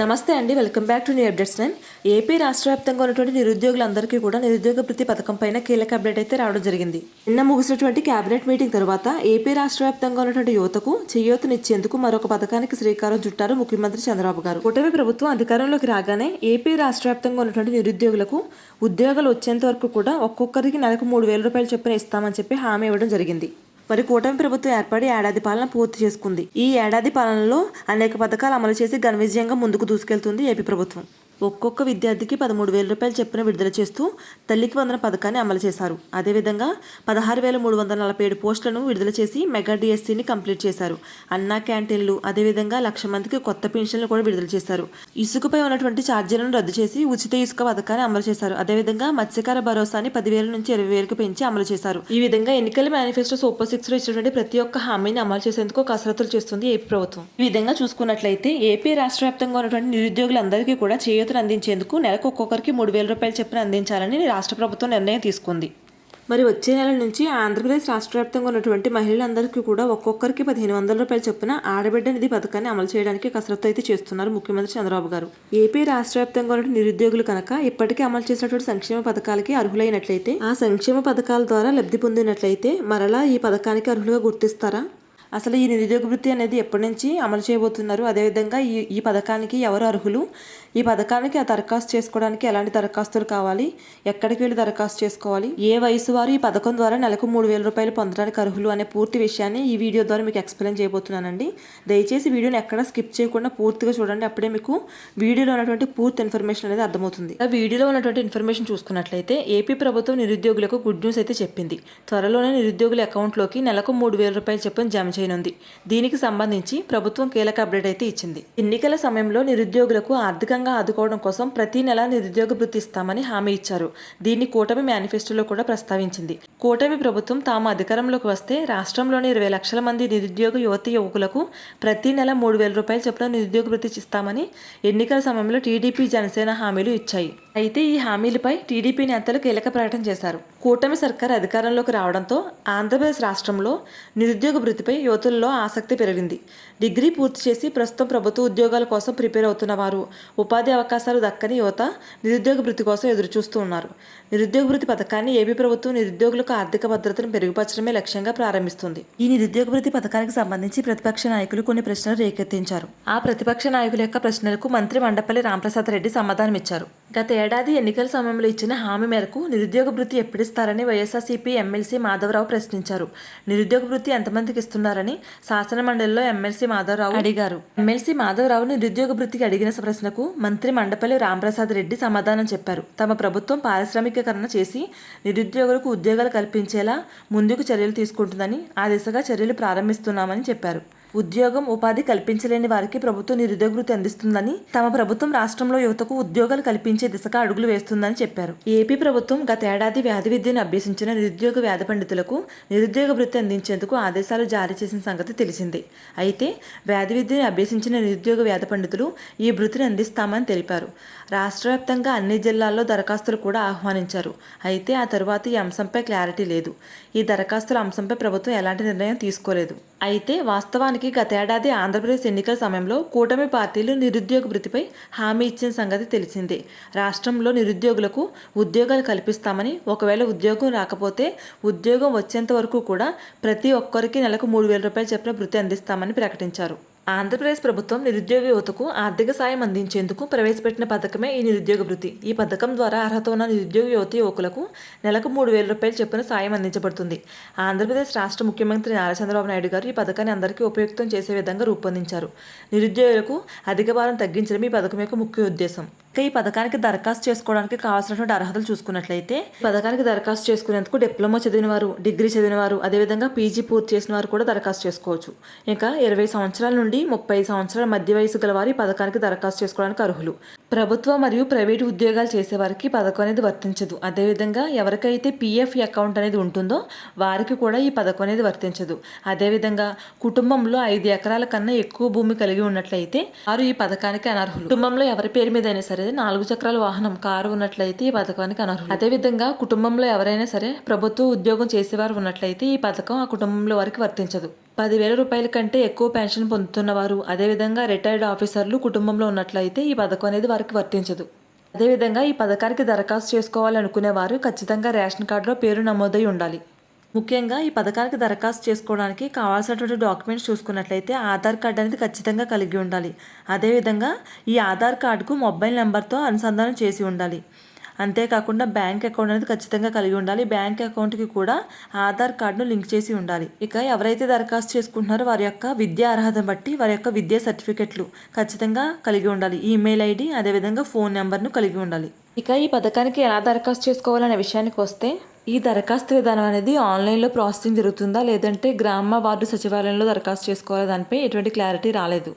నమస్తే అండి. Welcome back to new updates nine. AP రాష్ట్ర వ్యాప్తంగా ఉన్నటువంటి నిరుద్యోగులందరికీ కూడా నిరుద్యోగ వృత్తి పథకం పైన కీలక అప్డేట్ అయితే రావడం జరిగింది. నిన్న ముగిసినటువంటి కేబినెట్ మీటింగ్ తర్వాత ఏపీ రాష్ట్ర వ్యాప్తంగా ఉన్నటువంటి యువతకు చేయూతనిచ్చేందుకు మరొక పథకానికి శ్రీకారం చుట్టారు ముఖ్యమంత్రి చంద్రబాబు గారు. కూటమి ప్రభుత్వం అధికారంలోకి రాగానే ఏపీ రాష్ట్ర వ్యాప్తంగా ఉన్నటువంటి నిరుద్యోగులకు ఉద్యోగాలు వచ్చేంత వరకు కూడా ఒక్కొక్కరికి నెలకు మూడు వేల రూపాయలు చొప్పున ఇస్తామని చెప్పి హామీ ఇవ్వడం జరిగింది. మరి కూటమి ప్రభుత్వం ఏర్పడి ఏడాది పాలన పూర్తి చేసుకుంది. ఈ ఏడాది పాలనలో అనేక పథకాలు అమలు చేసి ఘన విజయంగా ముందుకు దూసుకెళ్తుంది ఏపీ ప్రభుత్వం. ఒక్కొక్క విద్యార్థికి పదమూడు వేల రూపాయలు చొప్పున విడుదల చేస్తూ తల్లికి వందన పథకాన్ని అమలు చేశారు. అదేవిధంగా పదహారు వేల మూడు వందల నలభై ఏడు పోస్టులను విడుదల చేసి మెగా డిఎస్సీని కంప్లీట్ చేశారు. అన్నా క్యాంటీన్లు అదేవిధంగా లక్ష మందికి కొత్త పెన్షన్లు కూడా విడుదల చేశారు. ఇసుకపై ఉన్నటువంటి ఛార్జీలను రద్దు చేసి ఉచిత ఇసుక పథకాన్ని అమలు చేశారు. అదేవిధంగా మత్స్యకార భరోసాని పదివేల నుంచి ఇరవై వేలకు పెంచి అమలు చేశారు. ఈ విధంగా ఎన్నికల మేనిఫెస్టో సూపర్ సిక్స్లో ఇచ్చినటువంటి ప్రతి ఒక్క హామీని అమలు చేసేందుకు కసరత్తులు చేస్తుంది ఏపీ ప్రభుత్వం. ఈ విధంగా చూసుకున్నట్లయితే ఏపీ రాష్ట్ర వ్యాప్తంగా ఉన్నటువంటి నిరుద్యోగులందరికీ కూడా చేయూతను అందించేందుకు నెలకు ఒక్కొక్కరికి మూడు వేల రూపాయలు చొప్పున అందించాలని రాష్ట్ర ప్రభుత్వం నిర్ణయం తీసుకుంది. మరి వచ్చే నెల నుంచి ఆంధ్రప్రదేశ్ రాష్ట్ర వ్యాప్తంగా ఉన్నటువంటి మహిళలందరికీ కూడా ఒక్కొక్కరికి పదిహేను వందల రూపాయల చొప్పున ఆడబిడ్డ నిధి పథకాన్ని అమలు చేయడానికి కసరత్తు అయితే చేస్తున్నారు ముఖ్యమంత్రి చంద్రబాబు గారు. ఏపీ రాష్ట్ర వ్యాప్తంగా ఉన్న నిరుద్యోగులు కనుక ఇప్పటికే అమలు చేసినటువంటి సంక్షేమ పథకాలకి అర్హులైనట్లయితే ఆ సంక్షేమ పథకాల ద్వారా లబ్ధి పొందినట్లయితే మరలా ఈ పథకానికి అర్హులుగా గుర్తిస్తారా? అసలు ఈ నిరుద్యోగ వృత్తి అనేది ఎప్పటి నుంచి అమలు చేయబోతున్నారు? అదేవిధంగా ఈ ఈ పథకానికి ఎవరు అర్హులు? ఈ పథకానికి ఆ దరఖాస్తు చేసుకోవడానికి ఎలాంటి దరఖాస్తులు కావాలి? ఎక్కడికి వెళ్ళి దరఖాస్తు చేసుకోవాలి? ఏ వయసు వారు ఈ పథకం ద్వారా నెలకు మూడు వేల రూపాయలు పొందడానికి అర్హులు అనే పూర్తి విషయాన్ని ఈ వీడియో ద్వారా మీకు ఎక్స్ప్లెయిన్ చేయబోతున్నానండి. దయచేసి వీడియోని ఎక్కడ స్కిప్ చేయకుండా పూర్తిగా చూడండి. అప్పుడే మీకు వీడియోలో ఉన్నటువంటి పూర్తి ఇన్ఫర్మేషన్ అనేది అర్థమవుతుంది. ఆ వీడియోలో ఉన్నటువంటి ఇన్ఫర్మేషన్ చూసుకున్నట్లయితే ఏపీ ప్రభుత్వం నిరుద్యోగులకు గుడ్ న్యూస్ అయితే చెప్పింది. త్వరలోనే నిరుద్యోగుల అకౌంట్లోకి నెలకు మూడు వేల రూపాయలు చొప్పున జమ చేయనుంది. దీనికి సంబంధించి ప్రభుత్వం కీలక అప్డేట్ అయితే ఇచ్చింది. ఎన్నికల సమయంలో నిరుద్యోగులకు ఆర్థిక ఆర్థికంగా ఆదుకోవడం కోసం ప్రతి నెల నిరుద్యోగ వృత్తి ఇస్తామని హామీ ఇచ్చారు. దీన్ని కూటమి మేనిఫెస్టోలో కూడా ప్రస్తావించింది. కూటమి ప్రభుత్వం తాము అధికారంలోకి వస్తే రాష్ట్రంలోని ఇరవై లక్షల మంది నిరుద్యోగ యువతి యువకులకు ప్రతి నెల మూడు వేల రూపాయల చొప్పున నిరుద్యోగ వృత్తి ఇస్తామని ఎన్నికల సమయంలో టీడీపీ జనసేన హామీలు ఇచ్చాయి. అయితే ఈ హామీలపై టీడీపీ నేతలు కీలక ప్రకటన చేశారు. కూటమి సర్కార్ అధికారంలోకి రావడంతో ఆంధ్రప్రదేశ్ రాష్ట్రంలో నిరుద్యోగ వృత్తిపై యువతుల్లో ఆసక్తి పెరిగింది. డిగ్రీ పూర్తి చేసి ప్రస్తుతం ప్రభుత్వ ఉద్యోగాల కోసం ప్రిపేర్ అవుతున్న వారు ఉపాధి అవకాశాలు దక్కని యువత నిరుద్యోగ వృత్తి కోసం ఎదురుచూస్తూ ఉన్నారు. నిరుద్యోగ వృత్తి పథకాన్ని ఏపీ ప్రభుత్వం నిరుద్యోగులకు ఆర్థిక భద్రతను మెరుగుపరచడమే లక్ష్యంగా ప్రారంభిస్తుంది. ఈ నిరుద్యోగ వృత్తి పథకానికి సంబంధించి ప్రతిపక్ష నాయకులు కొన్ని ప్రశ్నలు రేకెత్తించారు. ఆ ప్రతిపక్ష నాయకుల యొక్క ప్రశ్నలకు మంత్రి మండపల్లి రామప్రసాద్ రెడ్డి సమాధానమిచ్చారు. గత ఏడాది ఎన్నికల సమయంలో ఇచ్చిన హామీ మేరకు నిరుద్యోగ వృత్తి ఎప్పుడిస్తారని వైఎస్ఆర్సీపీ ఎమ్మెల్సీ మాధవరావు ప్రశ్నించారు. నిరుద్యోగ వృత్తి ఎంతమందికి ఇస్తున్నారని శాసన మండలిలో ఎమ్మెల్సీ మాధవరావు అడిగారు. ఎమ్మెల్సీ మాధవరావు నిరుద్యోగ వృత్తికి అడిగిన ప్రశ్నకు మంత్రి మండపల్లి రామప్రసాద్ రెడ్డి సమాధానం చెప్పారు. తమ ప్రభుత్వం పారిశ్రామికీకరణ చేసి నిరుద్యోగులకు ఉద్యోగాలు కల్పించేలా ముందుకు చర్యలు తీసుకుంటుందని ఆ దిశగా చర్యలు ప్రారంభిస్తున్నామని చెప్పారు. ఉద్యోగం ఉపాధి కల్పించలేని వారికి ప్రభుత్వం నిరుద్యోగ వృత్తి అందిస్తుందని తమ ప్రభుత్వం రాష్ట్రంలో యువతకు ఉద్యోగాలు కల్పించే దిశగా అడుగులు వేస్తుందని చెప్పారు. ఏపీ ప్రభుత్వం గత ఏడాది వ్యాధి విద్యను అభ్యసించిన నిరుద్యోగ వ్యాధి పండితులకు నిరుద్యోగ వృత్తి అందించేందుకు ఆదేశాలు జారీ చేసిన సంగతి తెలిసిందే. అయితే వ్యాధి విద్యను అభ్యసించిన నిరుద్యోగ వ్యాధి పండితులు ఈ వృత్తిని అందిస్తామని తెలిపారు. రాష్ట్ర వ్యాప్తంగా అన్ని జిల్లాల్లో దరఖాస్తులు కూడా ఆహ్వానించారు. అయితే ఆ తరువాత ఈ అంశంపై క్లారిటీ లేదు. ఈ దరఖాస్తుల అంశంపై ప్రభుత్వం ఎలాంటి నిర్ణయం తీసుకోలేదు. అయితే వాస్తవానికి గతేడాది ఆంధ్రప్రదేశ్ ఎన్నికల సమయంలో కూటమి పార్టీలు నిరుద్యోగ వృత్తిపై హామీ ఇచ్చిన సంగతి తెలిసిందే. రాష్ట్రంలో నిరుద్యోగులకు ఉద్యోగాలు కల్పిస్తామని ఒకవేళ ఉద్యోగం రాకపోతే ఉద్యోగం వచ్చేంత వరకు కూడా ప్రతి ఒక్కరికి నెలకు మూడు వేల రూపాయలు చెప్పిన వృత్తి అందిస్తామని ప్రకటించారు. ఆంధ్రప్రదేశ్ ప్రభుత్వం నిరుద్యోగ యువతకు ఆర్థిక సాయం అందించేందుకు ప్రవేశపెట్టిన పథకమే ఈ నిరుద్యోగ వృత్తి. ఈ పథకం ద్వారా అర్హత ఉన్న నిరుద్యోగ యువతి యువకులకు నెలకు మూడు వేల రూపాయలు చొప్పున సాయం అందించబడుతుంది. ఆంధ్రప్రదేశ్ రాష్ట్ర ముఖ్యమంత్రి నారా చంద్రబాబు నాయుడు గారు ఈ పథకాన్ని అందరికీ ఉపయుక్తం చేసే విధంగా రూపొందించారు. నిరుద్యోగులకు అధిక భారం తగ్గించడం ఈ పథకం యొక్క ముఖ్య ఉద్దేశం. ఇక ఈ పథకానికి దరఖాస్తు చేసుకోవడానికి కావాల్సినటువంటి అర్హతలు చూసుకున్నట్లయితే పథకానికి దరఖాస్తు చేసుకునేందుకు డిప్లొమా చదివిన వారు డిగ్రీ చదివిన వారు అదేవిధంగా పీజీ పూర్తి చేసిన వారు కూడా దరఖాస్తు చేసుకోవచ్చు. ఇంకా ఇరవై సంవత్సరాల నుండి ముప్పై సంవత్సరాల మధ్య వయసు గల వారు ఈ పథకానికి దరఖాస్తు చేసుకోవడానికి అర్హులు. ప్రభుత్వ మరియు ప్రైవేటు ఉద్యోగాలు చేసేవారికి పథకం అనేది వర్తించదు. అదేవిధంగా ఎవరికైతే పీఎఫ్ అకౌంట్ అనేది ఉంటుందో వారికి కూడా ఈ పథకం అనేది వర్తించదు. అదేవిధంగా కుటుంబంలో ఐదు ఎకరాల కన్నా ఎక్కువ భూమి కలిగి ఉన్నట్లయితే వారు ఈ పథకానికి అనర్హులు. కుటుంబంలో ఎవరి పేరు మీద అయినా సరే నాలుగు చక్రాల వాహనం కారు ఉన్నట్లయితే ఈ పథకానికి అనర్హులు. అదేవిధంగా కుటుంబంలో ఎవరైనా సరే ప్రభుత్వ ఉద్యోగం చేసేవారు ఉన్నట్లయితే ఈ పథకం ఆ కుటుంబంలో వారికి వర్తించదు. పదివేల రూపాయల కంటే ఎక్కువ పెన్షన్ పొందుతున్నవారు అదేవిధంగా రిటైర్డ్ ఆఫీసర్లు కుటుంబంలో ఉన్నట్లయితే ఈ పథకం అనేది వారికి వర్తించదు. అదేవిధంగా ఈ పథకానికి దరఖాస్తు చేసుకోవాలనుకునే వారు ఖచ్చితంగా రేషన్ కార్డులో పేరు నమోదై ఉండాలి. ముఖ్యంగా ఈ పథకానికి దరఖాస్తు చేసుకోవడానికి కావాల్సినటువంటి డాక్యుమెంట్స్ చూసుకున్నట్లయితే ఆధార్ కార్డు అనేది ఖచ్చితంగా కలిగి ఉండాలి. అదేవిధంగా ఈ ఆధార్ కార్డుకు మొబైల్ నెంబర్తో అనుసంధానం చేసి ఉండాలి. అంతేకాకుండా బ్యాంక్ అకౌంట్ అనేది ఖచ్చితంగా కలిగి ఉండాలి. బ్యాంక్ అకౌంట్కి కూడా ఆధార్ కార్డును లింక్ చేసి ఉండాలి. ఇక ఎవరైతే దరఖాస్తు చేసుకుంటున్నారో వారి యొక్క విద్యా అర్హత బట్టి వారి యొక్క విద్యా సర్టిఫికెట్లు ఖచ్చితంగా కలిగి ఉండాలి. ఈమెయిల్ ఐడి అదేవిధంగా ఫోన్ నెంబర్ను కలిగి ఉండాలి. ఇక ఈ పథకానికి ఎలా దరఖాస్తు చేసుకోవాలనే విషయానికి వస్తే ఈ దరఖాస్తు విధానం అనేది ఆన్లైన్లో ప్రాసెసింగ్ జరుగుతుందా? లేదంటే గ్రామ వార్డు సచివాలయంలో దరఖాస్తు చేసుకోవాలా? దానిపై ఎటువంటి క్లారిటీ రాలేదు.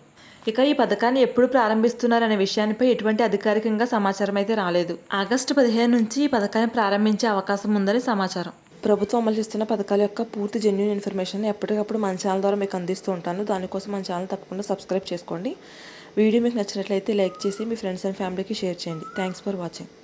ఇక ఈ పథకాన్ని ఎప్పుడు ప్రారంభిస్తున్నారనే విషయానిపై ఎటువంటి అధికారికంగా సమాచారం అయితే రాలేదు. ఆగస్టు పదిహేను నుంచి ఈ పథకాన్ని ప్రారంభించే అవకాశం ఉందని సమాచారం. ప్రభుత్వం అమలు చేస్తున్న పథకాల యొక్క పూర్తి జెన్యున్ ఇన్ఫర్మేషన్ ఎప్పటికప్పుడు మన ఛానల్ ద్వారా మీకు అందిస్తూ ఉంటాను. దానికోసం మన ఛానల్ తప్పకుండా సబ్స్క్రైబ్ చేసుకోండి. వీడియో మీకు నచ్చినట్లయితే లైక్ చేసి మీ ఫ్రెండ్స్ అండ్ ఫ్యామిలీకి షేర్ చేయండి. Thanks for watching